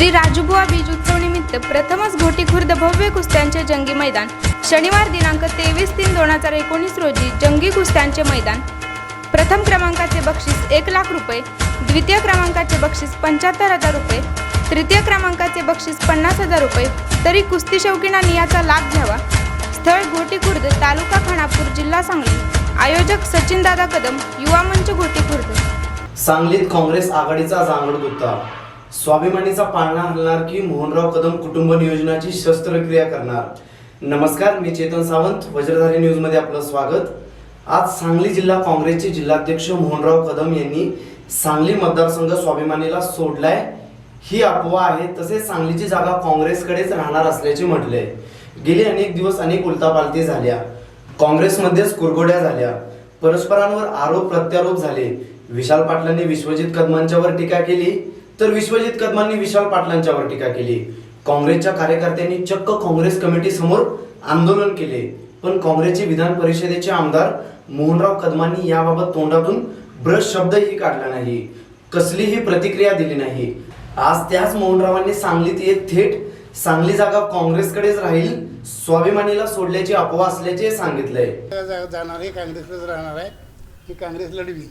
श्री राजूबुवा बीज उत्सवनिमित्त प्रथमच घोटी खुर्द भव्य कुस्त्यांचे जंगी मैदान. शनिवार दिनांक तेवीस तीन दोन हजार एकोणीस रोजी जंगी कुस्त्यांचे मैदान. प्रथम क्रमांकाचे बक्षीस एक लाख रुपये द्वितीय क्रमांकाचे बक्षीस पंच्याहत्तर हजार रुपये तृतीय क्रमांकाचे बक्षीस पन्नास हजार रुपये तरी कुस्ती शौकीनांनी याचा लाभ घ्यावा. स्थळ घोटीखुर्द तालुका खानापूर जिल्हा सांगली. आयोजक सचिन दादा कदम युवा मंच घोटीखुर्द. सांगलीत काँग्रेस आघाडीचा जांगड गुत्ता स्वाभिमानीचा पाळणा हलणार की मोहनराव कदम कुटुंब नियोजनाची शस्त्रक्रिया करणार? नमस्कार मी चेतन सावंत वज्रधारी न्यूजमध्ये आपलं स्वागत. आज सांगली जिल्हा काँग्रेसचे जिल्हाध्यक्ष मोहनराव कदम यांनी सांगली मतदारसंघ स्वाभिमानीला सोडलाय. ही अफवा आहे तसेच सांगलीची जागा काँग्रेसकडेच राहणार असल्याचे म्हटले गेले अनेक दिवस अनेक उलतापालती झाल्या. काँग्रेसमध्येच कुरघोड्या झाल्या. परस्परांवर आरोप प्रत्यारोप झाले. विशाल पाटलांनी विश्वजित कदमांच्यावर टीका केली. तर विश्वजित कदमांनी विशाल पाटलांच्यावर टीका केली. काँग्रेसच्या कार्यकर्त्यांनी चक्क काँग्रेस कमिटी समोर आंदोलन केले. पण काँग्रेसचे विधान परिषदेचे आमदार मोहनराव कदमांनी याबाबत तोंडातून ब्रश शब्दही काढला नाही. कसलीही प्रतिक्रिया दिली नाही. आज त्याच मोहनरावांनी सांगलीत येत थेट सांगली जागा काँग्रेसकडेच राहील स्वाभिमानीला सोडल्याची अफवा असल्याचे सांगितलंय. जाणार आहे काँग्रेसकडेच राहणार आहे. की काँग्रेस लढवी.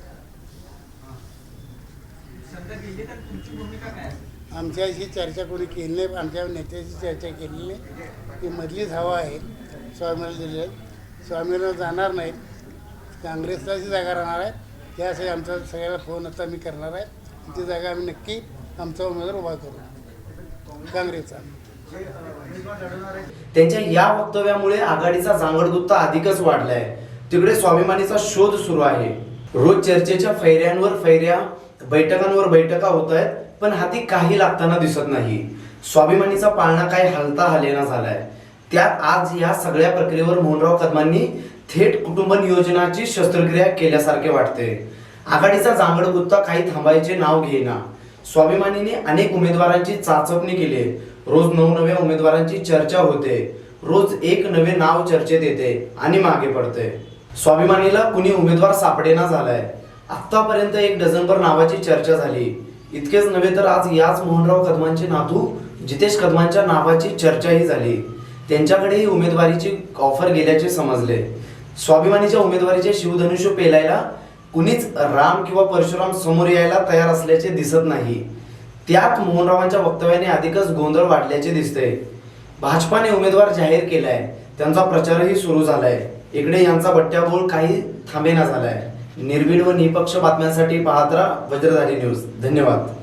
आमच्याशी चर्चा कोणी केली नाही आमच्या नेत्याशी चर्चा केलेली नाही. ही मधलीच हवा आहे स्वामीला जिल्ह्यात स्वामीला जाणार नाहीत. काँग्रेसलाच जागा राहणार आहे त्यासाठी आमचा सगळ्याला फोन आता मी करणार आहे. ती जागा आम्ही नक्की आमचा उमेदवार उभा करू. काँग्रेसचा. त्यांच्या या वक्तव्यामुळे आघाडीचा जांगडगुत्ता अधिकच वाढलाय. तिकडे स्वाभिमानीचा शोध सुरू आहे. रोज चर्चेच्या फैऱ्यांवर फैऱ्या बैठकांवर बैठका होत आहेत पण हाती काही लागताना दिसत नाही. स्वाभिमानीचा पाळणा काय हलता हलेना झालाय. त्यात आज या सगळ्या प्रक्रियेवर मोहनराव कदमांनी थेट कुटुंब नियोजनाची शस्त्रक्रिया केल्यासारखे वाटते. आघाडीचा जांगडगुत्ता काही थांबायचे नाव घेईना. स्वाभिमानीने अनेक उमेदवारांची चाचपणी केली. रोज नवनव्या उमेदवारांची चर्चा होते. रोज एक नवे नाव चर्चेत येते आणि मागे पडते. स्वाभिमानीला कुणी उमेदवार सापडेना झालाय. आतापर्यंत एक डझनभर नावाची चर्चा झाली. इतकेच नव्हे तर आज याच मोहनराव कदमांचे नातू जितेश कदमांच्या नावाची चर्चाही झाली. त्यांच्याकडेही उमेदवारीची ऑफर गेल्याचे समजले. स्वाभिमानीच्या उमेदवारीचे शिवधनुष्य पेलायला कुणीच राम किंवा परशुराम समोर यायला तयार असल्याचे दिसत नाही. त्यात मोहनरावांच्या वक्तव्याने अधिकच गोंधळ वाढल्याचे दिसते. भाजपाने उमेदवार जाहीर केलाय. त्यांचा प्रचारही सुरू झालाय. इकडे यांचा बट्ट्याबोळ काही थांबेना झालाय. निर्भीड व निपक्ष बातम्यांसाठी पाहत राहा वज्रधारी न्यूज. धन्यवाद.